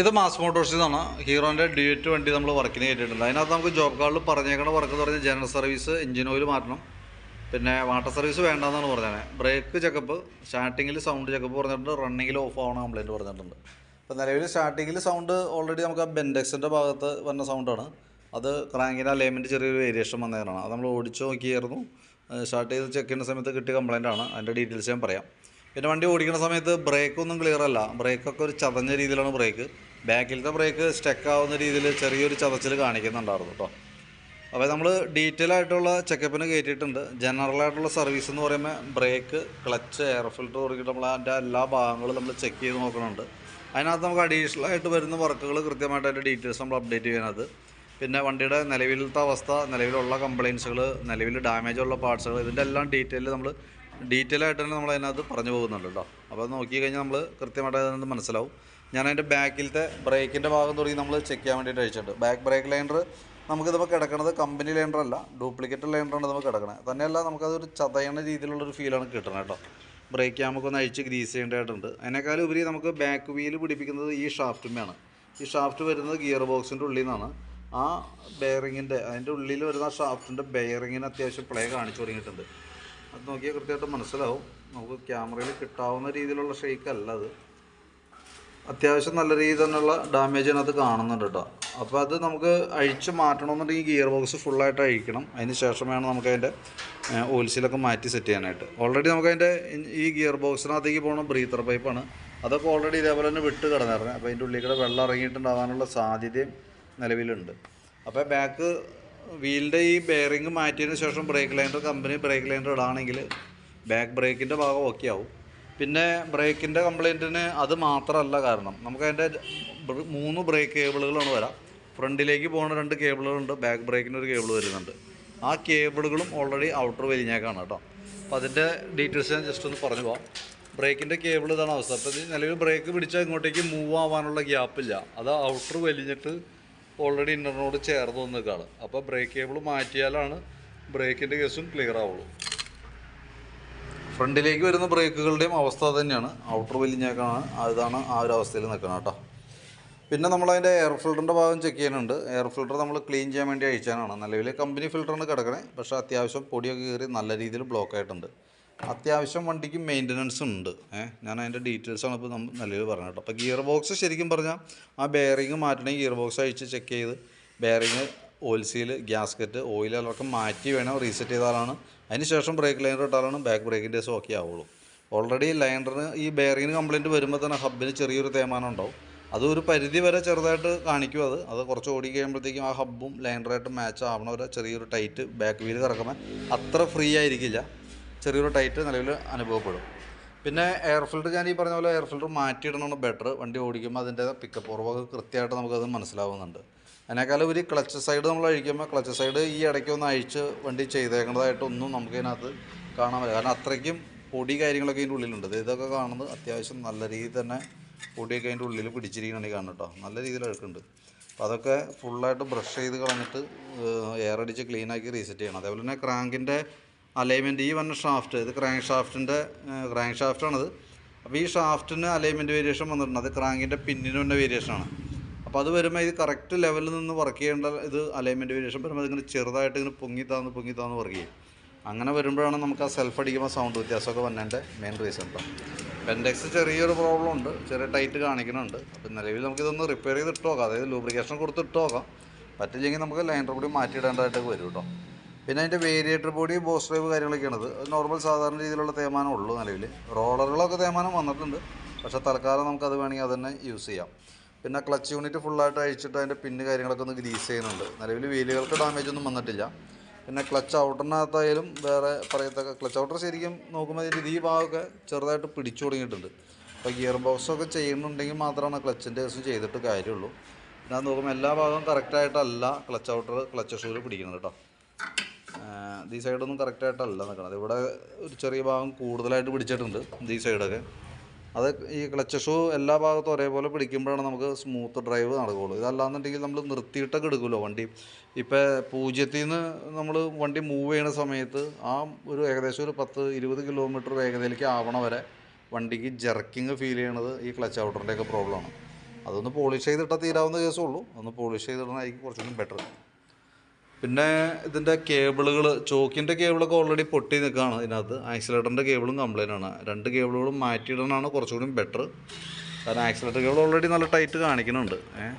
ഇത് മാസ് മോട്ടോഴ്സിൽ നിന്നാണ് ഹീറോന്റെ ഡ്യൂറ്റ് വണ്ടി നമ്മൾ വർക്കിന് കയറ്റിയിട്ടുണ്ട് അതിനകത്ത് നമുക്ക് ജോബ് കാർഡിൽ പറഞ്ഞേക്കണ വർക്ക് എന്ന് പറഞ്ഞാൽ ജനറൽ സർവീസ് എഞ്ചിൻ ഓയിൽ മാറ്റണം. പിന്നെ വാട്ടർ സർവീസ് വേണ്ടെന്നാണ് പറഞ്ഞത് ബ്രേക്ക് ചെക്കപ്പ് സ്റ്റാർട്ടിങ്ങിൽ സൗണ്ട് ചെക്കപ്പ് പറഞ്ഞിട്ടുണ്ട്. റണ്ണിങ്ങിൽ ഓഫ് ആവണ കംപ്ലയിന്റ് പറഞ്ഞിട്ടുണ്ട്. അപ്പോൾ നിലവിൽ സ്റ്റാർട്ടിങ്ങിൽ സൗണ്ട് ഓൾറെഡി നമുക്ക് ആ ബെൻഡെക്സിന്റെ ഭാഗത്ത് വന്ന സൗണ്ടാണ് അത് ക്രാങ്കിന്റെ അലൈൻമെന്റ് ചെറിയൊരു വേരിയേഷൻ വന്നതാണ് അത് നമ്മൾ ഓടിച്ച് നോക്കിയായിരുന്നു. സ്റ്റാർട്ട് ചെയ്ത് ചെക്ക് ചെയ്യുന്ന സമയത്ത് കിട്ടിയ കംപ്ലയിന്റ് ആണ്. അതിന്റെ ഡീറ്റെയിൽസ് ഞാൻ പറയാം. പിന്നെ വണ്ടി ഓടിക്കുന്ന സമയത്ത് ബ്രേക്ക് ഒന്നും ക്ലിയർ അല്ല. ബ്രേക്കൊക്കെ ഒരു ചതഞ്ഞ രീതിയിലാണ് ബ്രേക്ക് ബാക്കിലത്തെ ബ്രേക്ക് സ്റ്റക്ക് ആവുന്ന രീതിയിൽ ചെറിയൊരു ചതച്ചിൽ കാണിക്കുന്നുണ്ടായിരുന്നു കേട്ടോ അപ്പോൾ നമ്മൾ ഡീറ്റെയിൽ ആയിട്ടുള്ള ചെക്കപ്പിന് കയറ്റിയിട്ടുണ്ട് ജനറൽ ആയിട്ടുള്ള സർവീസ് എന്ന് പറയുമ്പോൾ ബ്രേക്ക് ക്ലച്ച് എയർ ഫിൽറ്റർ തുടങ്ങിയിട്ട് നമ്മൾ അതിന്റെ എല്ലാ ഭാഗങ്ങളും നമ്മൾ ചെക്ക് ചെയ്ത് നോക്കുന്നുണ്ട്. അതിനകത്ത് നമുക്ക് അഡീഷണൽ ആയിട്ട് വരുന്ന വർക്കുകൾ കൃത്യമായിട്ട് അതിന്റെ ഡീറ്റെയിൽസ് നമ്മൾ അപ്ഡേറ്റ് ചെയ്യുന്നത് പിന്നെ വണ്ടിയുടെ നിലവിലത്തെ അവസ്ഥ നിലവിലുള്ള കംപ്ലയിൻസുകൾ നിലവിൽ ഡാമേജ് ഉള്ള പാർട്സുകൾ ഇതിന്റെ എല്ലാം ഡീറ്റെയിൽ നമ്മൾ ഡീറ്റെയിൽ ആയിട്ട് തന്നെ നമ്മൾ അതിനകത്ത് പറഞ്ഞു പോകുന്നുണ്ട് കേട്ടോ. അപ്പോൾ അത് നോക്കി കഴിഞ്ഞാൽ നമ്മൾ കൃത്യമായിട്ട് അതിനകത്ത് മനസ്സിലാവും. ഞാൻ അതിന്റെ ബാക്കിലത്തെ ബ്രേക്കിന്റെ ഭാഗം തുടങ്ങി നമ്മൾ ചെക്ക് ചെയ്യാൻ വേണ്ടിയിട്ട് അയച്ചിട്ടുണ്ട്. ബാക്ക് ബ്രേക്ക് ലൈനർ നമുക്കിതിപ്പോൾ കിടക്കുന്നത് കമ്പനി ലൈൻഡർ അല്ല ഡ്യൂപ്ലിക്കേറ്റ് ലൈൻഡറാണ് നമുക്ക് കിടക്കുന്നത് തന്നെയല്ല നമുക്കതൊരു ചതയണ രീതിയിലുള്ളൊരു ഫീലാണ് കിട്ടുന്നത് കേട്ടോ. ബ്രേക്ക് നമുക്കൊന്ന് അഴിച്ച് ഗ്രീസ് ചെയ്യേണ്ടതായിട്ടുണ്ട്. അതിനേക്കാളും ഉപരി നമുക്ക് ബാക്ക് വീൽ പിടിപ്പിക്കുന്നത് ഈ ഷാഫ്റ്റുമ്മയാണ് ഈ ഷാഫ്റ്റ് വരുന്നത് ഗിയർ ബോക്സിന്റെ ഉള്ളിൽ നിന്നാണ്. ആ ബെയറിങ്ങിന്റെ അതിന്റെ ഉള്ളിൽ വരുന്ന ഷാഫ്റ്റിന്റെ ബെയറിങ്ങിന് അത്യാവശ്യം പ്ലേ കാണിച്ചു തുടങ്ങിയിട്ടുണ്ട്. അത് നോക്കിയാൽ കൃത്യമായിട്ട് മനസ്സിലാവും. നമുക്ക് ക്യാമറയിൽ കിട്ടാവുന്ന രീതിയിലുള്ള ഷെയ്ക്ക് അല്ല അത്. അത്യാവശ്യം നല്ല രീതിയിൽ തന്നെയുള്ള ഡാമേജ് അതിനകത്ത് കാണുന്നുണ്ട് കേട്ടോ. അപ്പോൾ അത് നമുക്ക് അഴിച്ച് മാറ്റണമെന്നുണ്ടെങ്കിൽ ഗിയർ ബോക്സ് ഫുള്ളായിട്ട് അഴിക്കണം. അതിന് ശേഷം വേണം നമുക്ക് അതിന്റെ ഓയിൽസിലൊക്കെ മാറ്റി സെറ്റ് ചെയ്യാനായിട്ട്. ഓൾറെഡി നമുക്ക് അതിന്റെ ഈ ഗിയർ ബോക്സിനകത്തേക്ക് പോകുന്ന ബ്രീത്തർ പൈപ്പാണ് അതൊക്കെ ഓൾറെഡി ഇതേപോലെ തന്നെ വിട്ട് കിടന്നിരുന്നത് അപ്പോൾ അതിന്റെ ഉള്ളിൽ കൂടെ വെള്ളം ഇറങ്ങിയിട്ടുണ്ടാകാനുള്ള സാധ്യതയും നിലവിലുണ്ട്. അപ്പോൾ ബാക്ക് വീലിന്റെ ഈ ബെയറിങ് മാറ്റിയതിന് ശേഷം brake liner company brake liner ഇടാണെങ്കിൽ back ബ്രേക്കിന്റെ ഭാഗം ഓക്കെ ആവും. പിന്നെ ബ്രേക്കിന്റെ കംപ്ലൈന്റിന് അത് മാത്രമല്ല കാരണം നമുക്ക് അതിന്റെ മൂന്ന് ബ്രേക്ക് കേബിളുകളാണ് വരാം. ഫ്രണ്ടിലേക്ക് പോകുന്ന രണ്ട് കേബിളുകളുണ്ട് ബാക്ക് ബ്രേക്കിന്റെ ഒരു കേബിൾ വരുന്നുണ്ട്. ആ കേബിളുകളും ഓൾറെഡി ഔട്ടർ വലിഞ്ഞേക്കാണ് കേട്ടോ. അപ്പോൾ അതിന്റെ ഡീറ്റെയിൽസ് ഞാൻ ജസ്റ്റ് ഒന്ന് പറഞ്ഞു പോകാം ബ്രേക്കിന്റെ കേബിൾ ഇതാണ് അവസ്ഥ. അപ്പോൾ നിലവിൽ ബ്രേക്ക് പിടിച്ചാൽ ഇങ്ങോട്ടേക്ക് മൂവ് ആവാനുള്ള ഗ്യാപ്പില്ല അത് ഔട്ടർ വലിഞ്ഞിട്ട് ഓൾറെഡി ഇന്നറിനോട് ചേർന്ന് വന്ന് നിൽക്കുകയാണ്. അപ്പോൾ ബ്രേക്ക് കേബിൾ മാറ്റിയാലാണ് ബ്രേക്കിന്റെ കേസും ക്ലിയർ ആവുള്ളൂ. ഫ്രണ്ടിലേക്ക് വരുന്ന ബ്രേക്കുകളുടെയും അവസ്ഥ തന്നെയാണ്. ഔട്ടർ വലിഞ്ഞേക്കാണ് അതാണ് ആ ഒരു അവസ്ഥയിൽ നിൽക്കണം കേട്ടോ. പിന്നെ നമ്മൾ അതിന്റെ എയർ ഫിൽറ്ററിന്റെ ഭാഗം ചെക്ക് ചെയ്യാനുണ്ട് എയർ ഫിൽറ്റർ നമ്മൾ ക്ലീൻ ചെയ്യാൻ വേണ്ടി അയച്ചാനാണ് നിലവിൽ കമ്പനി ഫിൽറ്ററാണ് കിടക്കണേ. പക്ഷേ അത്യാവശ്യം പൊടിയൊക്കെ കയറി നല്ല രീതിയിൽ ബ്ലോക്ക് ആയിട്ടുണ്ട്. അത്യാവശ്യം വണ്ടിക്ക് മെയിന്റനൻസ് ഉണ്ട്. ഏഹ് ഞാൻ അതിന്റെ ഡീറ്റെയിൽസാണ് ഇപ്പോൾ നമ്മൾ നിലവിൽ പറഞ്ഞത് കേട്ടോ. അപ്പോൾ ഗിയർ ബോക്സ് ശരിക്കും പറഞ്ഞാൽ ആ ബെയറിങ് മാറ്റണമെങ്കിൽ ഗിയർ ബോക്സ് അഴിച്ച് ചെക്ക് ചെയ്ത് bearing oil seal gasket oil അതൊക്കെ മാറ്റി വേണം റീസെറ്റ് ചെയ്താലാണ് അതിന് ശേഷം ബ്രേക്ക് ലൈനർ ഇട്ടാലാണ് ബാക്ക് ബ്രേക്കിന്റെ ദിവസം ഓക്കെ ആവുള്ളൂ. ഓൾറെഡി ലൈനറിന് ഈ ബെയറിങ്ങിന് കംപ്ലയിന്റ് വരുമ്പോൾ തന്നെ ഹബ്ബിന് ചെറിയൊരു തേമാനം ഉണ്ടാവും. അതൊരു പരിധി വരെ ചെറുതായിട്ട് കാണിക്കും അത്. അത് കുറച്ച് ഓടി കഴിയുമ്പോഴത്തേക്കും ആ ഹബ്ബും ലൈനറായിട്ട് മാച്ച് ആവണ ചെറിയൊരു ടൈറ്റ് ബാക്ക് വീൽ കറക്കുമ്പോൾ അത്ര ഫ്രീ ആയിരിക്കില്ല. ചെറിയൊരു ടൈറ്റ് നിലവിൽ അനുഭവപ്പെടും. പിന്നെ എയർ ഫിൽറ്റർ ഞാൻ ഈ പറഞ്ഞ പോലെ എയർ ഫിൽറ്റർ മാറ്റിയിടണമാണ് ബെറ്റർ വണ്ടി ഓടിക്കുമ്പോൾ അതിന്റെ പിക്കപ്പ് ഉറവൊക്കെ കൃത്യമായിട്ട് നമുക്കത് മനസ്സിലാവുന്നുണ്ട്. അതിനേക്കാളും ഒരു ക്ലച്ച് സൈഡ് നമ്മൾ അഴിക്കുമ്പോൾ ക്ലച്ച് സൈഡ് ഈ ഇടയ്ക്ക് ഒന്ന് അഴിച്ച് വണ്ടി ചെയ്തേക്കേണ്ടതായിട്ടൊന്നും നമുക്കതിനകത്ത് കാണാൻ പറ്റില്ല. കാരണം അത്രയ്ക്കും പൊടി കാര്യങ്ങളൊക്കെ ഇതിന്റെ ഉള്ളിലുണ്ട്. ഇത് ഇതൊക്കെ കാണുന്നത് അത്യാവശ്യം നല്ല രീതിയിൽ തന്നെ പൊടിയൊക്കെ അതിന്റെ ഉള്ളിൽ പിടിച്ചിരിക്കണമെങ്കിൽ കാണും കേട്ടോ. നല്ല രീതിയിൽ അഴുക്കുണ്ട് അപ്പോൾ അതൊക്കെ ഫുള്ളായിട്ട് ബ്രഷ് ചെയ്ത് കളഞ്ഞിട്ട് എയർ അടിച്ച് ക്ലീനാക്കി റീസെറ്റ് ചെയ്യണം. അതേപോലെ തന്നെ ക്രാങ്കിന്റെ അലൈൻമെന്റ് ഈ വന്ന ഷാഫ്റ്റ് ഇത് ക്രാങ്ക് ഷാഫ്റ്റിന്റെ ക്രാങ്ക് ഷാഫ്റ്റാണത്. അപ്പോൾ ഈ ഷാഫ്റ്റിന് അലൈൻമെന്റ് വേരിയേഷൻ വന്നിട്ടുണ്ട്. അത് ക്രാങ്കിന്റെ പിന്നിന് വന്ന വേരിയേഷനാണ്. അപ്പോൾ അത് വരുമ്പോൾ ഇത് കറക്റ്റ് ലെവലിൽ നിന്ന് വർക്ക് ചെയ്യേണ്ട ഇത് അലൈൻമെന്റ് വേരിയേഷൻ വരുമ്പോൾ അതിങ്ങനെ ചെറുതായിട്ട് ഇങ്ങനെ പൊങ്ങി താന്ന് പൊങ്ങി താന്ന് വർക്ക് ചെയ്യും. അങ്ങനെ വരുമ്പോഴാണ് നമുക്ക് ആ സെൽഫ് അടിക്കുമ്പോൾ സൗണ്ട് വ്യത്യാസമൊക്കെ വന്നതിന്റെ മെയിൻ റീസൺ കേട്ടോ പെൻഡെക്സ് ചെറിയൊരു പ്രോബ്ലം ഉണ്ട്. ചെറിയ ടൈറ്റ് കാണിക്കുന്നുണ്ട്. അപ്പോൾ നിലവിൽ നമുക്കിതൊന്ന് റിപ്പയർ ചെയ്ത് ഇട്ട് നോക്കാം. അതായത് ലൂബ്രിക്കേഷൻ കൊടുത്ത് ഇട്ട് നോക്കാം. പറ്റില്ലെങ്കിൽ നമുക്ക് ലൈനർ കൂടി മാറ്റിയിടേണ്ടതായിട്ടൊക്കെ വരും കേട്ടോ പിന്നെ അതിന്റെ വേരിയേറ്റർ ബോഡി ബോസ് ഡ്രൈവ് കാര്യങ്ങളൊക്കെയാണത്. നോർമൽ സാധാരണ രീതിയിലുള്ള തേമാനം ഉള്ളൂ നിലവിൽ റോളറുകളൊക്കെ തേമാനം വന്നിട്ടുണ്ട്. പക്ഷേ തൽക്കാലം നമുക്കത് വേണമെങ്കിൽ അത് തന്നെ യൂസ് ചെയ്യാം. പിന്നെ ക്ലച്ച് യൂണിറ്റ് ഫുള്ളായിട്ട് അഴിച്ചിട്ട് അതിന്റെ പിന്ന് കാര്യങ്ങളൊക്കെ ഒന്ന് ഗ്രീസ് ചെയ്യുന്നുണ്ട്. നിലവിൽ വീലുകൾക്ക് ഡാമേജ് ഒന്നും വന്നിട്ടില്ല. പിന്നെ ക്ലച്ച് ഔട്ടറിനകത്തായാലും വേറെ പറയത്തക്ക ക്ലച്ച് ഔട്ടർ ശരിക്കും നോക്കുമ്പോൾ അതിന്റെ ഈ ഭാഗമൊക്കെ ചെറുതായിട്ട് പിടിച്ചു തുടങ്ങിയിട്ടുണ്ട്. അപ്പോൾ ഗിയർ ബോക്സൊക്കെ ചെയ്യുന്നുണ്ടെങ്കിൽ മാത്രമാണ് ക്ലച്ചിന്റെ ദിവസം ചെയ്തിട്ട് കാര്യമുള്ളൂ. പിന്നെ നോക്കുമ്പോൾ എല്ലാ ഭാഗവും കറക്റ്റായിട്ടല്ല ക്ലച്ച് ഔട്ടർ ക്ലച്ച് ഷൂൽ പിടിക്കുന്നത് കേട്ടോ. ഈ സൈഡൊന്നും കറക്റ്റായിട്ടല്ല നിൽക്കണത് ഇവിടെ ഒരു ചെറിയ ഭാഗം കൂടുതലായിട്ട് പിടിച്ചിട്ടുണ്ട് ഈ സൈഡൊക്കെ. അത് ഈ ക്ലച്ച് ഷൂ എല്ലാ ഭാഗത്തും ഒരേപോലെ പിടിക്കുമ്പോഴാണ് നമുക്ക് സ്മൂത്ത് ഡ്രൈവ് നടക്കുകയുള്ളൂ ഇതല്ലാന്നുണ്ടെങ്കിൽ നമ്മൾ നിർത്തിയിട്ടൊക്കെ എടുക്കുമല്ലോ വണ്ടി. ഇപ്പോൾ പൂജ്യത്തിൽ നിന്ന് നമ്മൾ വണ്ടി മൂവ് ചെയ്യുന്ന സമയത്ത് ആ ഒരു ഏകദേശം ഒരു പത്ത് ഇരുപത് കിലോമീറ്റർ വേഗതയിലേക്ക് ആവണ വരെ വണ്ടിക്ക് ജർക്കിങ് ഫീൽ ചെയ്യണത് ഈ ക്ലച്ച് ഔട്ടറിന്റെയൊക്കെ പ്രോബ്ലമാണ് അതൊന്ന് പോളിഷ് ചെയ്തിട്ടാൽ തീരാവുന്ന ഉള്ളൂ. ഒന്ന് പോളിഷ് ചെയ്തിടണമായിരിക്കും കുറച്ചുകൂടി ബെറ്റർ പിന്നെ ഇതിന്റെ കേബിളുകൾ ചോക്കിന്റെ കേബിളൊക്കെ ഓൾറെഡി പൊട്ടി നിൽക്കുകയാണ് ഇതിനകത്ത്. ആക്സിലേറ്ററിന്റെ കേബിളും കംപ്ലൈന്റ് ആണ്. രണ്ട് കേബിളുകളും മാറ്റിയിടണമാണ് കുറച്ചുകൂടി ബെറ്റർ കാരണം ആക്സിലേറ്റർ കേബിൾ ഓൾറെഡി നല്ല ടൈറ്റ് കാണിക്കുന്നുണ്ട്. ഏഹ്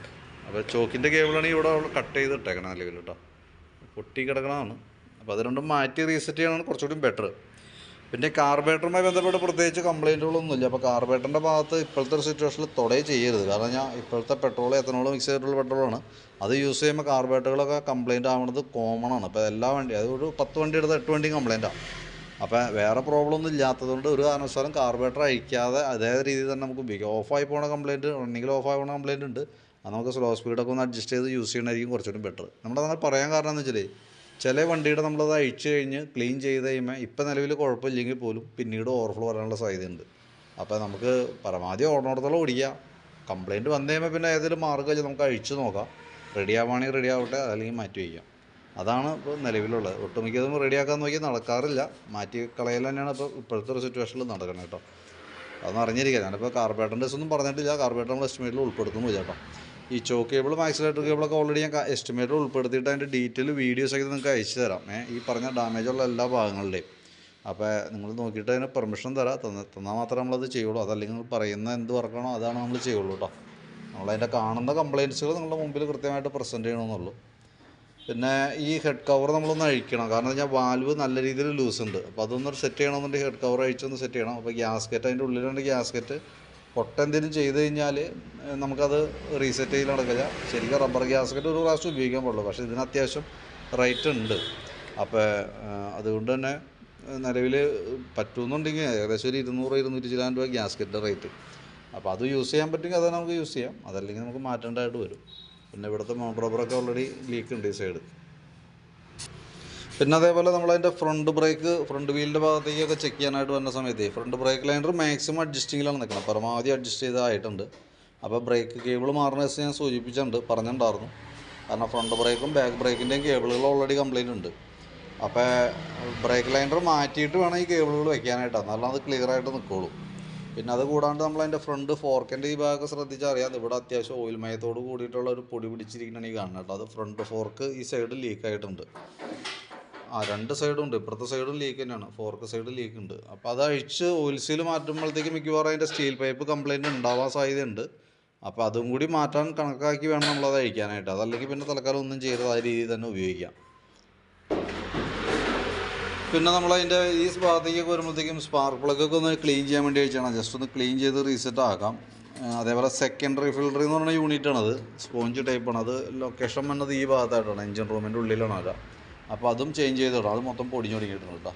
അപ്പോൾ ചോക്കിന്റെ കേബിളാണ് ഇവിടെ അവൾ കട്ട് ചെയ്ത് ഇട്ടേക്കണം നിലവിൽ കേട്ടോ പൊട്ടി കിടക്കണതാണ്. അപ്പോൾ അത് രണ്ടും മാറ്റി റീസെറ്റ് ചെയ്യണമാണ് കുറച്ചുകൂടി ബെറ്റർ പിന്നെ കാർബേറ്ററുമായി ബന്ധപ്പെട്ട് പ്രത്യേകിച്ച് കംപ്ലൈന്റുകളൊന്നുമില്ല അപ്പോൾ കാർബേറ്ററിന്റെ ഭാഗത്ത് ഇപ്പോഴത്തെ ഒരു സിറ്റുവേഷനിൽ തുടയെ ചെയ്യരുത്. കാരണം ഞാൻ ഇപ്പോഴത്തെ പെട്രോൾ എത്തനോൾ മിക്സ് ചെയ്തിട്ടുള്ള പെട്രോളാണ് അത് യൂസ് ചെയ്യുമ്പോൾ കാർബേറ്ററുകളൊക്കെ കംപ്ലൈന്റ് ആവുന്നത് കോമൺ ആണ്. അപ്പോൾ എല്ലാ വണ്ടി അത് ഒരു പത്ത് വണ്ടി എടുത്താൽ എട്ട് വണ്ടിയും കംപ്ലൈന്റാണ് അപ്പോൾ വേറെ പ്രോബ്ലം ഒന്നും ഇല്ലാത്തതുകൊണ്ട് ഒരു കാരണവശാലും കാർബേറ്റർ അഴിക്കാതെ അതേ രീതിയിൽ തന്നെ നമുക്ക് ഉപയോഗിക്കാം. ഓഫായി പോണ കംപ്ലൈന്റ് റണ്ണിങ്ങിൽ ഓഫായി പോണ കംപ്ലൈന്റ് ഉണ്ട്. അത് നമുക്ക് സ്ലോ സ്പീഡൊക്കെ ഒന്ന് അഡ്ജസ്റ്റ് ചെയ്ത് യൂസ് ചെയ്യണമായിരിക്കും കുറച്ചുകൂടി ബെറ്റർ നമ്മുടെ അങ്ങനെ പറയാൻ കാരണം എന്ന് വെച്ചാൽ ചില വണ്ടിയുടെ നമ്മളത് അഴിച്ച് കഴിഞ്ഞ് ക്ലീൻ ചെയ്ത് കഴിയുമ്പോൾ ഇപ്പം നിലവിൽ കുഴപ്പമില്ലെങ്കിൽ പോലും പിന്നീട് ഓവർഫ്ലോ വരാനുള്ള സാധ്യതയുണ്ട്. അപ്പോൾ നമുക്ക് പരമാവധി ഓടണോടത്തോളം ഓടിക്കുക. കംപ്ലയിന്റ് വന്നു കഴിയുമ്പോൾ പിന്നെ ഏതെങ്കിലും മാർഗം നമുക്ക് അഴിച്ച് നോക്കാം. റെഡി ആവുകയാണെങ്കിൽ റെഡി ആവട്ടെ അല്ലെങ്കിൽ മാറ്റി വയ്ക്കാം. അതാണ് ഇപ്പോൾ നിലവിലുള്ളത്. ഒട്ടുമിക്കതും റെഡിയാക്കാൻ നോക്കി നടക്കാറില്ല. മാറ്റി കളയൽ തന്നെയാണ് ഇപ്പോൾ ഇപ്പോഴത്തെ ഒരു സിറ്റുവേഷനിൽ നടക്കുന്നത് കേട്ടോ. അതൊന്നും അറിഞ്ഞിരിക്കുക ഞാനിപ്പോൾ കാർബേറ്ററിന്റെ ഒന്നും പറഞ്ഞിട്ടില്ല. കാർബേറ്റർ നമ്മൾ എസ്റ്റിമേറ്റിൽ ഉൾപ്പെടുത്തുന്നു ചേട്ടാ ഈ ചോക്ക് കേബിളും ആക്സിലേറ്റർ കേബിളൊക്കെ ഓൾറെഡി ഞാൻ എസ്റ്റിമേറ്റ് ഉൾപ്പെടുത്തിയിട്ട് അതിന്റെ ഡീറ്റെയിൽ വീഡിയോസ് വീഡിയോസൊക്കെ നിങ്ങൾക്ക് അയച്ചു തരാം. ഈ പറഞ്ഞ ഡാമേജ് ഉള്ള എല്ലാ ഭാഗങ്ങളുടെയും. അപ്പോൾ നിങ്ങൾ നോക്കിയിട്ട് അതിന് പെർമിഷൻ തരാം. തന്ന തന്നാൽ മാത്രമേ നമ്മളത് ചെയ്യുള്ളൂ. അതല്ലെങ്കിൽ നിങ്ങൾ പറയുന്ന എന്ത് വർക്കാണോ അതാണ് നമ്മൾ ചെയ്യുള്ളൂ കേട്ടോ നമ്മളതിന്റെ കാണുന്ന കംപ്ലയിൻസുകൾ നിങ്ങളുടെ മുമ്പിൽ കൃത്യമായിട്ട് പ്രസന്റ് ചെയ്യണമെന്നുള്ളൂ പിന്നെ ഈ ഹെഡ് കവർ നമ്മളൊന്ന് അഴിക്കണം. കാരണം വെച്ചാൽ വാൽവ് നല്ല രീതിയിൽ ലൂസ് ഉണ്ട്. അപ്പോൾ അതൊന്നൊരു സെറ്റ് ചെയ്യണമെന്നുണ്ടെങ്കിൽ ഹെഡ് കവർ അഴിച്ചൊന്ന് സെറ്റ് ചെയ്യണം. അപ്പോൾ ഗ്യാസ്കറ്റ് അതിന്റെ ഉള്ളിലുണ്ട് ഗ്യാസ്കറ്റ് പൊട്ടെന്തെങ്കിലും ചെയ്ത് കഴിഞ്ഞാൽ നമുക്കത് റീസെറ്റ് ചെയ്ത് നടക്കില്ല. ശരിക്കും റബ്ബർ ഗ്യാസ്കറ്റ് ഒരു പ്രാവശ്യം ഉപയോഗിക്കാൻ പാടുള്ളൂ. പക്ഷേ ഇതിന് അത്യാവശ്യം റേറ്റ് ഉണ്ട്. അപ്പോൾ അതുകൊണ്ട് തന്നെ നിലവിൽ പറ്റുമെന്നുണ്ടെങ്കിൽ ഏകദേശം ഒരു ഇരുന്നൂറ് ഇരുന്നൂറ്റി ചില്ലാൻ രൂപ ഗ്യാസ്കറ്റിന്റെ റേറ്റ് അപ്പോൾ അത് യൂസ് ചെയ്യാൻ പറ്റുമെങ്കിൽ അത് നമുക്ക് യൂസ് ചെയ്യാം. അതല്ലെങ്കിൽ നമുക്ക് മാറ്റേണ്ടതായിട്ട് വരും. പിന്നെ ഇവിടുത്തെ മോട്ടർ റബ്ബറൊക്കെ ഓൾറെഡി ലീക്ക് ഉണ്ട് ഈ സൈഡ് പിന്നെ അതേപോലെ നമ്മൾ അതിന്റെ ഫ്രണ്ട് ബ്രേക്ക് ഫ്രണ്ട് വീലിന്റെ ഭാഗത്തേക്കൊക്കെ ചെക്ക് ചെയ്യാനായിട്ട് വരുന്ന സമയത്ത് ഫ്രണ്ട് ബ്രേക്ക് ലൈനർ മാക്സിമം അഡ്ജസ്റ്റിങ്ങിലാണ് നിൽക്കുന്നത്. പരമാവധി അഡ്ജസ്റ്റ് ചെയ്തായിട്ടുണ്ട് അപ്പോൾ ബ്രേക്ക് കേബിൾ മാറുന്ന ദിവസം ഞാൻ സൂചിപ്പിച്ചിട്ടുണ്ട് പറഞ്ഞിട്ടുണ്ടായിരുന്നു. കാരണം ഫ്രണ്ട് ബ്രേക്കും ബാക്ക് ബ്രേക്കിന്റെയും കേബിളുകൾ ഓൾറെഡി കംപ്ലൈന്റ് ഉണ്ട്. അപ്പോൾ ബ്രേക്ക് ലൈനർ മാറ്റിയിട്ട് വേണം ഈ കേബിളുകൾ വെക്കാനായിട്ട്. എന്നാലും അത് ക്ലിയർ ആയിട്ട് നിൽക്കുള്ളൂ. പിന്നെ അത് കൂടാണ്ട് നമ്മൾ അതിന്റെ ഫ്രണ്ട് ഫോർക്കിന്റെ ഈ ഭാഗം ശ്രദ്ധിച്ചറിയാം. ഇവിടെ അത്യാവശ്യം ഓയിൽ മയത്തോട് കൂടിയിട്ടുള്ള ഒരു പൊടി പിടിച്ചിരിക്കുന്നതാണ് ഈ കാണുന്നത് അത് ഫ്രണ്ട് ഫോർക്ക് ഈ സൈഡ് ലീക്ക് ആയിട്ടുണ്ട്. ആ രണ്ട് സൈഡും ഉണ്ട് ഇപ്പുറത്തെ സൈഡും ലീക്ക് തന്നെയാണ്. ഫോർക്ക് സൈഡ് ലീക്ക് ഉണ്ട്. അപ്പോൾ അത് അഴിച്ച് ഓയിൽ സീൽ മാറ്റുമ്പോഴത്തേക്ക് മിക്കവാറും അതിന്റെ സ്റ്റീൽ പൈപ്പ് കംപ്ലൈന്റ് ഉണ്ടാവാൻ സാധ്യതയുണ്ട്. അപ്പോൾ അതും കൂടി മാറ്റാൻ കണക്കാക്കി വേണം നമ്മളത് അഴിക്കാനായിട്ട്. അതല്ലെങ്കിൽ പിന്നെ തൽക്കാലം ഒന്നും ചെയ്ത് ആ രീതിയിൽ തന്നെ ഉപയോഗിക്കാം. പിന്നെ നമ്മൾ നമ്മളതിന്റെ ഈ ഭാഗത്തേക്കൊക്കെ വരുമ്പോഴത്തേക്കും സ്പാർക്ക് പ്ലഗൊക്കെ ഒന്ന് ക്ലീൻ ചെയ്യാൻ വേണ്ടി അയച്ചാണ് ജസ്റ്റ് ഒന്ന് ക്ലീൻ ചെയ്ത് റീസെറ്റ് ആക്കാം. അതേപോലെ സെക്കൻഡറി ഫിൽട്ടർ എന്ന് പറയുന്ന യൂണിറ്റാണ് അത് സ്പോഞ്ച് ടൈപ്പാണ് അത് ലൊക്കേഷൻ വന്നത് ഈ ഭാഗത്തായിട്ടാണ്. എഞ്ചിൻ റൂമിന്റെ ഉള്ളിലാണ് അത് അപ്പോൾ അതും ചേഞ്ച് ചെയ്തിടണം അത് മൊത്തം പൊടിഞ്ഞു തുടങ്ങിയിട്ടുണ്ട് കേട്ടോ.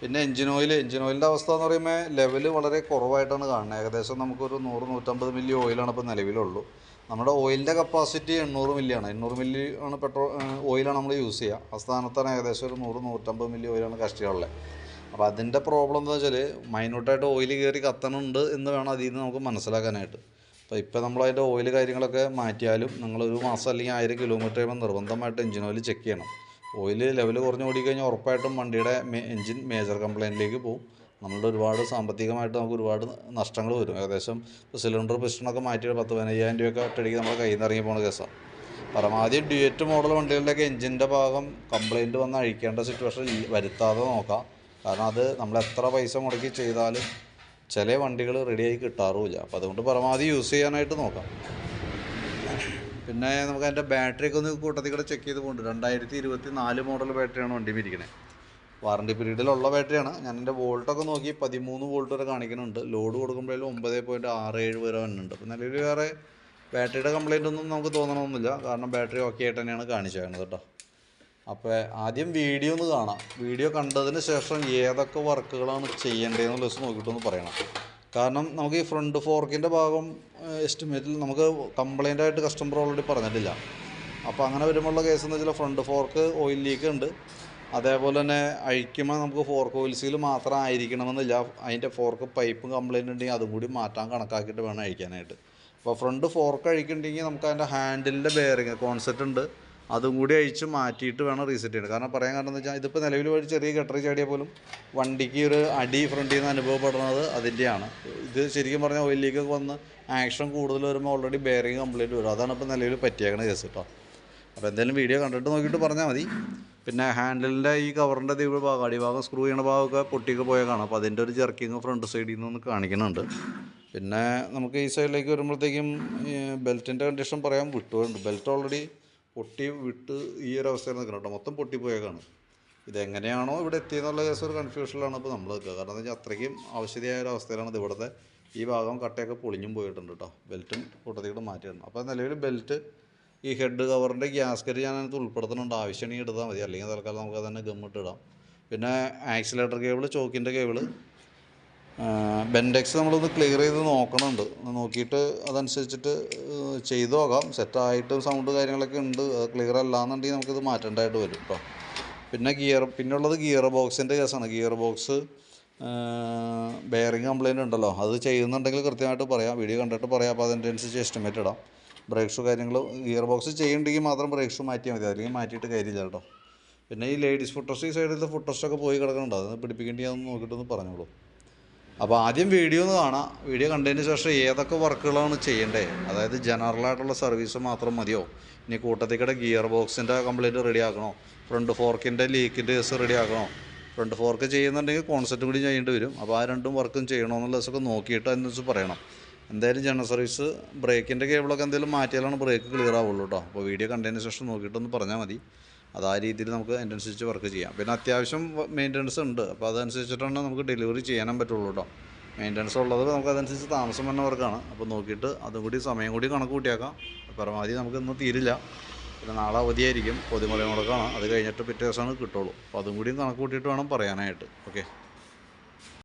പിന്നെ എഞ്ചിൻ ഓയിൽ എഞ്ചിൻ ഓയിലിന്റെ അവസ്ഥ എന്ന് പറയുമ്പോൾ ലെവൽ വളരെ കുറവായിട്ടാണ് കാണുന്നത്. ഏകദേശം നമുക്കൊരു നൂറ് നൂറ്റമ്പത് മില്ലി ഓയിലാണ് ഇപ്പോൾ നിലവിലുള്ളൂ. നമ്മുടെ ഓയിലിന്റെ കപ്പാസിറ്റി എണ്ണൂറ് മില്ലിയാണ് എണ്ണൂറ് മില്ലി ആണ് പെട്രോൾ ഓയിലാണ് നമ്മൾ യൂസ് ചെയ്യുക. ആ സ്ഥാനത്താണ് ഏകദേശം ഒരു നൂറ് നൂറ്റമ്പത് മില്ലി ഓയിലാണ് കഷ്ടിയുള്ളത് അപ്പോൾ അതിന്റെ പ്രോബ്ലം എന്താ വെച്ചാൽ മൈന്യൂട്ടായിട്ട് ഓയിൽ കയറി കത്തണുണ്ട് എന്ന് വേണം അതിൽ നിന്ന് നമുക്ക് മനസ്സിലാക്കാനായിട്ട്. അപ്പോൾ ഇപ്പോൾ നമ്മൾ അതിന്റെ ഓയിൽ കാര്യങ്ങളൊക്കെ മാറ്റിയാലും നിങ്ങളൊരു മാസം അല്ലെങ്കിൽ ആയിരം കിലോമീറ്റർ കഴിയുമ്പോൾ നിർബന്ധമായിട്ട് എഞ്ചിൻ ഓയിൽ ചെക്ക് ചെയ്യണം. ഓയിൽ ലെവൽ കുറഞ്ഞ് ഓടിക്കഴിഞ്ഞാൽ ഉറപ്പായിട്ടും വണ്ടിയുടെ എൻജിൻ മേജർ കംപ്ലയിന്റിലേക്ക് പോകും നമ്മളുടെ ഒരുപാട് സാമ്പത്തികമായിട്ട് നമുക്ക് ഒരുപാട് നഷ്ടങ്ങൾ വരും. ഏകദേശം സിലിണ്ടർ പിസ്റ്റണൊക്കെ മാറ്റി പത്ത് പതിനയ്യായിരം രൂപയൊക്കെ ഒറ്റയടിക്ക് നമ്മുടെ കയ്യിൽ നിന്ന് ഇറങ്ങി പോകുന്ന കേസാണ് പരമാവധി ഡ്യുവറ്റ് മോഡൽ വണ്ടികളുടെയൊക്കെ എൻജിന്റെ ഭാഗം കംപ്ലയിന്റ് വന്ന് അഴിക്കേണ്ട സിറ്റുവേഷൻ വരുത്താതെ നോക്കാം. കാരണം അത് നമ്മൾ എത്ര പൈസ മുടക്കി ചെയ്താലും ചില വണ്ടികൾ റെഡിയായി കിട്ടാറുമില്ല. അപ്പോൾ അതുകൊണ്ട് പരമാവധി യൂസ് ചെയ്യാനായിട്ട് നോക്കാം. പിന്നെ നമുക്ക് അതിന്റെ ബാറ്ററി ഒക്കെ ഒന്ന് കൂട്ടത്തിൽ കൂടെ ചെക്ക് ചെയ്ത് പോകുന്നുണ്ട് രണ്ടായിരത്തി ഇരുപത്തി നാല് മോഡൽ ബാറ്ററിയാണ് വണ്ടി ഇരിക്കുന്നത് വാറണ്ടി പീരീഡിലുള്ള ബാറ്ററിയാണ് ഞാൻ എന്റെ വോൾട്ടൊക്കെ നോക്കി പതിമൂന്ന് വോൾട്ട് വരെ കാണിക്കുന്നുണ്ട്. ലോഡ് കൊടുക്കുമ്പോഴേ ഒമ്പത് പോയിന്റ് ആറ് ഏഴ് വരെ വന്നിട്ടുണ്ട്. അപ്പോൾ നിലവിൽ വേറെ ബാറ്ററിയുടെ കംപ്ലൈന്റ് ഒന്നും നമുക്ക് തോന്നണമെന്നില്ല കാരണം ബാറ്ററി ഓക്കെ ആയിട്ട് തന്നെയാണ് കാണിച്ചേക്കുന്നത് കേട്ടോ. അപ്പോൾ ആദ്യം വീഡിയോ ഒന്ന് കാണാം. വീഡിയോ കണ്ടതിന് ശേഷം ഏതൊക്കെ വർക്കുകളാണ് ചെയ്യേണ്ടതെന്നുള്ള ദിവസം നോക്കിയിട്ടൊന്ന് പറയണം. കാരണം നമുക്ക് ഈ ഫ്രണ്ട് ഫോർക്കിന്റെ ഭാഗം എസ്റ്റിമേറ്റിൽ നമുക്ക് കംപ്ലൈന്റ് ആയിട്ട് കസ്റ്റമർ ഓൾറെഡി പറഞ്ഞിട്ടില്ല. അപ്പോൾ അങ്ങനെ വരുമ്പോഴുള്ള കേസ് എന്ന് വെച്ചാൽ ഫ്രണ്ട് ഫോർക്ക് ഓയിൽ ലീക്ക് ഉണ്ട്. അതേപോലെ തന്നെ അഴിക്കുമ്പോൾ നമുക്ക് ഫോർക്ക് ഓയിൽ സീൽ മാത്രം ആയിരിക്കണമെന്നില്ല. അതിന്റെ ഫോർക്ക് പൈപ്പും കംപ്ലൈന്റ് ഉണ്ടെങ്കിൽ അതും കൂടി മാറ്റാൻ കണക്കാക്കിയിട്ട് വേണം അഴിക്കാനായിട്ട്. അപ്പോൾ ഫ്രണ്ട് ഫോർക്ക് അഴിക്കുന്നുണ്ടെങ്കിൽ നമുക്ക് അതിന്റെ ഹാൻഡിലിന്റെ ബെയറിങ് കോൺസെപ്റ്റ് ഉണ്ട്. അതും കൂടി അഴിച്ച് മാറ്റിയിട്ട് വേണം റീസെറ്റ് ചെയ്യണം കാരണം പറയാൻ കാരണം എന്ന് വെച്ചാൽ ഇതിപ്പോൾ നിലവിൽ ഒരു ചെറിയ ഗട്ടറി ചാടിയാൽ പോലും വണ്ടിക്ക് ഒരു അടി ഫ്രണ്ടിൽ നിന്ന് അനുഭവപ്പെടുന്നത് അതിന്റെയാണ് ഇത് ശരിക്കും പറഞ്ഞാൽ ഓയിൽ ലീക്കൊക്കെ വന്ന് ആക്ഷൻ കൂടുതൽ വരുമ്പോൾ ഓൾറെഡി ബെയറിങ് കംപ്ലീറ്റ് വരും. അതാണ് ഇപ്പോൾ നിലവിൽ പറ്റിയേക്കണ കേസ് കേട്ടോ അപ്പോൾ എന്തായാലും വീഡിയോ കണ്ടിട്ട് നോക്കിയിട്ട് പറഞ്ഞാൽ മതി. പിന്നെ ഹാൻഡിലിന്റെ ഈ കവറിന്റെ ദീപ ഭാഗം അടിഭാഗം സ്ക്രൂ ചെയ്യുന്ന ഭാഗമൊക്കെ പൊട്ടിയൊക്കെ പോയ കാണാം അപ്പോൾ അതിന്റെ ഒരു ജെർക്കിങ് ഫ്രണ്ട് സൈഡിൽ നിന്ന് കാണിക്കുന്നുണ്ട്. പിന്നെ നമുക്ക് ഈ സൈഡിലേക്ക് വരുമ്പോഴത്തേക്കും ബെൽറ്റിന്റെ കണ്ടീഷൻ പറയാൻ വിട്ടുപോയിട്ടുണ്ട്. ബെൽറ്റ് ഓൾറെഡി പൊട്ടി വിട്ട് ഈ ഒരു അവസ്ഥയിൽ നിൽക്കണം കേട്ടോ. മൊത്തം പൊട്ടിപ്പോയേക്കാണ്. ഇതെങ്ങനെയാണോ ഇവിടെ എത്തിയെന്നുള്ള കേസ് ഒരു കൺഫ്യൂഷനിലാണ് ഇപ്പോൾ നമ്മൾ നിൽക്കുക. കാരണം എന്താ വെച്ചാൽ അത്രയ്ക്കും ആവശ്യതയായ ഒരു അവസ്ഥയിലാണ് ഇത് ഇവിടുത്തെ ഈ ഭാഗം കട്ടയൊക്കെ പൊളിഞ്ഞും പോയിട്ടുണ്ട് കേട്ടോ. ബെൽറ്റും കൂട്ടത്തിക്കൂടെ മാറ്റിയിട്ടുണ്ട്. അപ്പോൾ നിലവിൽ ബെൽറ്റ് ഈ ഹെഡ് കവറിന്റെ ഗ്യാസ്കറ്റ് ഞാൻ അതിനകത്ത് ഉൾപ്പെടുത്തുന്നുണ്ട്. ആവശ്യമാണെങ്കിൽ എടുത്താൽ മതി. അല്ലെങ്കിൽ തൽക്കാലം നമുക്ക് തന്നെ ഗമ്മിട്ടിടാം പിന്നെ ആക്സിലേറ്റർ കേബിൾ ചോക്കിന്റെ കേബിൾ ബെൻഡെക്സ് നമ്മളൊന്ന് ക്ലിയർ ചെയ്ത് നോക്കണുണ്ട്. നോക്കിയിട്ട് അതനുസരിച്ചിട്ട് ചെയ്തു നോക്കാം. സെറ്റായിട്ട് സൗണ്ട് കാര്യങ്ങളൊക്കെ ഉണ്ട്. അത് ക്ലിയർ അല്ലാന്നുണ്ടെങ്കിൽ നമുക്കിത് മാറ്റേണ്ടതായിട്ട് വരും കേട്ടോ പിന്നെ ഗിയർ പിന്നുള്ളത് ഗിയർ ബോക്സിന്റെ കേസാണ്. ഗിയർ ബോക്സ് ബെയറിങ് കംപ്ലയിന്റ് ഉണ്ടല്ലോ. അത് ചെയ്യുന്നുണ്ടെങ്കിൽ കൃത്യമായിട്ട് പറയാം. വീഡിയോ കണ്ടിട്ട് പറയാം. അപ്പോൾ അതിനനുസരിച്ച് എസ്റ്റിമേറ്റ് ഇടാം. ബ്രേക്ക് ഷൂ കാര്യങ്ങൾ ഗിയർ ബോക്സ് ചെയ്യുന്നുണ്ടെങ്കിൽ മാത്രം ബ്രേക്ക് ഷൂ മാറ്റിയാൽ മതി. അല്ലെങ്കിൽ മാറ്റിയിട്ട് കാര്യമില്ല കേട്ടോ. പിന്നെ ഈ ലേഡീസ് ഫുട്ടസ്റ്റ് ഈ സൈഡിലത്തെ ഫുട്ടസ്റ്റൊക്കെ പോയി കിടക്കുന്നുണ്ട് അതൊന്ന് പിടിപ്പിക്കേണ്ടിയാന്ന് നോക്കിയിട്ടൊന്ന് പറഞ്ഞോളൂ. അപ്പോൾ ആദ്യം വീഡിയോ ഒന്ന് കാണാം. വീഡിയോ കണ്ടതിന് ശേഷം ഏതൊക്കെ വർക്കുകളാണ് ചെയ്യേണ്ടത് അതായത് ജനറലായിട്ടുള്ള സർവീസ് മാത്രം മതിയോ? ഇനി കൂട്ടത്തിക്കടെ ഗിയർ ബോക്സിന്റെ കംപ്ലൈന്റ് റെഡി ആക്കണോ ഫ്രണ്ട് ഫോർക്കിന്റെ ലീക്കിന്റെ കേസ് റെഡി ആക്കണോ? ഫ്രണ്ട് ഫോർക്ക് ചെയ്യുന്നുണ്ടെങ്കിൽ കോൺസെപ്റ്റും കൂടി ചെയ്യേണ്ടി വരും. അപ്പോൾ ആ രണ്ടും വർക്കും ചെയ്യണമെന്നുള്ള ദിവസമൊക്കെ നോക്കിയിട്ട് അതിനനുസരിച്ച് പറയണം. എന്തായാലും ജനറൽ സർവീസ് ബ്രേക്കിന്റെ കേബിളൊക്കെ എന്തെങ്കിലും മാറ്റിയാലാണ് ബ്രേക്ക് ക്ലിയർ ആവുള്ളൂ കേട്ടോ അപ്പോൾ വീഡിയോ കണ്ടതിന് ശേഷം നോക്കിയിട്ടൊന്ന് പറഞ്ഞാൽ മതി. അത് ആ രീതിയിൽ നമുക്ക് അതിനനുസരിച്ച് വർക്ക് ചെയ്യാം. പിന്നെ അത്യാവശ്യം മെയിന്റനൻസ് ഉണ്ട്. അപ്പോൾ അതനുസരിച്ചിട്ടാണ് നമുക്ക് ഡെലിവറി ചെയ്യാനും പറ്റുള്ളൂ കേട്ടോ മെയിന്റനൻസ് ഉള്ളത് നമുക്ക് അതനുസരിച്ച് താമസം വന്ന വർക്കാണ് അപ്പോൾ നോക്കിയിട്ട് അതും കൂടി സമയം കൂടി കണക്ക് കൂട്ടിയാക്കാം. പരമാവധി നമുക്ക് ഇന്ന് തീരില്ല. പിന്നെ നാളെ അവധിയായിരിക്കും. പൊതുമുളയും മുടക്കാണ് അത് കഴിഞ്ഞിട്ട് പിറ്റേ ദിവസമാണ് കിട്ടുള്ളൂ. അപ്പോൾ അതും കൂടി കണക്ക് കൂട്ടിയിട്ട് വേണം പറയാനായിട്ട്. ഓക്കെ